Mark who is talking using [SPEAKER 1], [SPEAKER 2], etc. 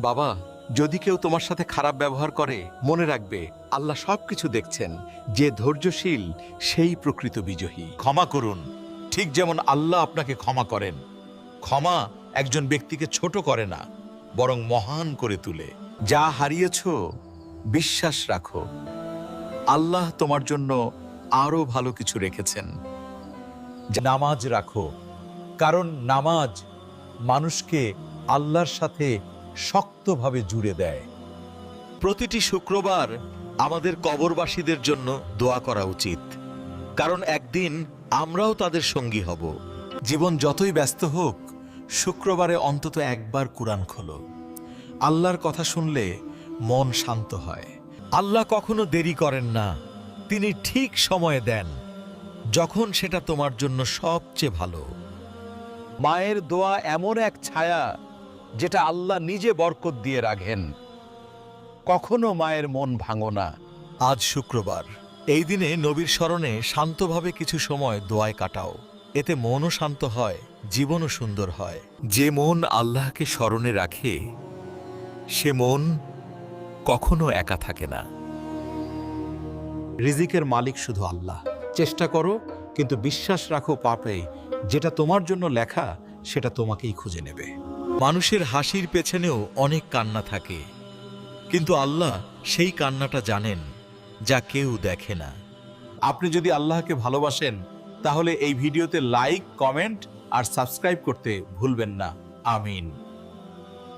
[SPEAKER 1] বাবা যদি কেউ তোমার সাথে খারাপ ব্যবহার করে মনে রাখবে আল্লাহ সবকিছু দেখছেন যে ধৈর্যশীল সেই প্রকৃত বিজয়ী।
[SPEAKER 2] ক্ষমা করুন। ঠিক যেমন আল্লাহ আপনাকে ক্ষমা করেন ক্ষমা একজন ব্যক্তিকে ছোট করে না বরং মহান করে তুলে।
[SPEAKER 1] যা হারিয়েছ বিশ্বাস রাখো। আল্লাহ তোমার জন্য আরও ভালো কিছু রেখেছেন।
[SPEAKER 2] নামাজ রাখো কারণ নামাজ মানুষকে আল্লাহর সাথে শক্তভাবে জুড়ে দেয়।
[SPEAKER 1] প্রতিটি শুক্রবার আমাদের কবরবাসীদের জন্য দোয়া করা উচিত। কারণ একদিন আমরাও তাদের সঙ্গী হব। জীবন যতই ব্যস্ত হোক শুক্রবারে অন্তত একবার কোরআন খোলো। আল্লাহর কথা শুনলে মন শান্ত হয়।
[SPEAKER 2] আল্লাহ কখনো দেরি করেন না। তিনি ঠিক সময়ে দেন যখন সেটা তোমার জন্য সবচেয়ে ভালো।
[SPEAKER 3] মায়ের দোয়া এমন এক ছায়া যেটা আল্লাহ নিজে বরকত দিয়ে রাখেন। কখনো মায়ের মন ভাঙো না।
[SPEAKER 1] আজ শুক্রবার। এই দিনে নবীর স্মরণে শান্তভাবে কিছু সময় দোয়ায় কাটাও। এতে মনও শান্ত হয় জীবনও সুন্দর হয়। যে মন আল্লাহকে স্মরণে রাখে সে মন কখনো একা থাকে না।
[SPEAKER 3] রিজিকের মালিক শুধু আল্লাহ। চেষ্টা করো কিন্তু বিশ্বাস রাখো পাপে। যেটা তোমার জন্য লেখা সেটা তোমাকেই খুঁজে নেবে।
[SPEAKER 1] মানুষের হাসির পেছনেও অনেক কান্না থাকে। কিন্তু আল্লাহ সেই কান্নাটা জানেন, যা কেউ দেখে না।
[SPEAKER 3] আপনি যদি আল্লাহকে ভালোবাসেন, তাহলে এই ভিডিওতে লাইক, কমেন্ট আর সাবস্ক্রাইব করতে ভুলবেন না। আমিন।